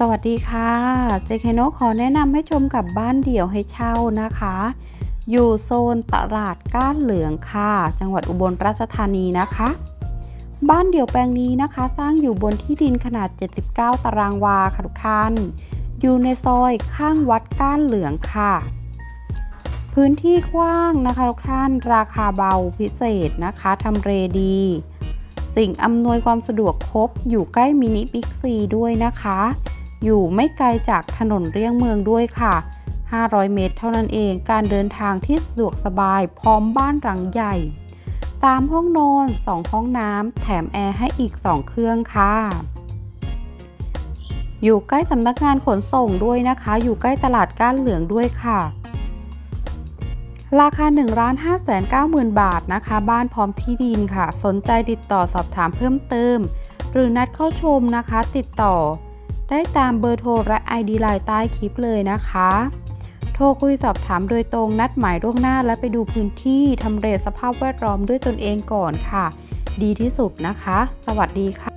สวัสดีค่ะเจคโนขอแนะนำให้ชมกับบ้านเดี่ยวให้เช่านะคะ อยู่โซนตลาดก้านเหลืองค่ะ จังหวัดอุบลราชธานีนะคะ บ้านเดี่ยวแปลงนี้นะคะ สร้างอยู่บนที่ดินขนาด 79 ตารางวาค่ะทุกท่าน อยู่ในซอยข้างวัดก้านเหลืองค่ะ พื้นที่กว้างนะคะทุกท่านราคาเบาพิเศษนะคะทำเลดี สิ่งอำนวยความสะดวกครบอยู่ใกล้มินิบิ๊กซีด้วยนะคะ อยู่ไม่ไกลจากถนนเลี่ยงเมืองด้วยค่ะ 500 เมตรเท่านั้นเอง การเดินทางที่สะดวกสบายพร้อมบ้านหลังใหญ่ 3 ห้องนอน 2 ห้องน้ำแถมแอร์ให้อีก 2 เครื่องค่ะ อยู่ใกล้สำนักงานขนส่งด้วยนะคะ อยู่ใกล้ตลาดก้านเหลืองด้วยค่ะราคา1ล้าน5แสน9หมื่นบาทนะคะ บ้านพร้อมที่ดินค่ะ สนใจติดต่อสอบถามเพิ่มเติม หรือนัดเข้าชมนะคะ ติดต่อ ได้ตามเบอร์โทรและ ID ไลน์ใต้คลิปเลยนะคะ โทรคุยสอบถามโดยตรงนัดหมายล่วงหน้าและไปดูพื้นที่ทำเลสภาพแวดล้อมด้วยตนเองก่อนค่ะ ดีที่สุดนะคะ สวัสดีค่ะ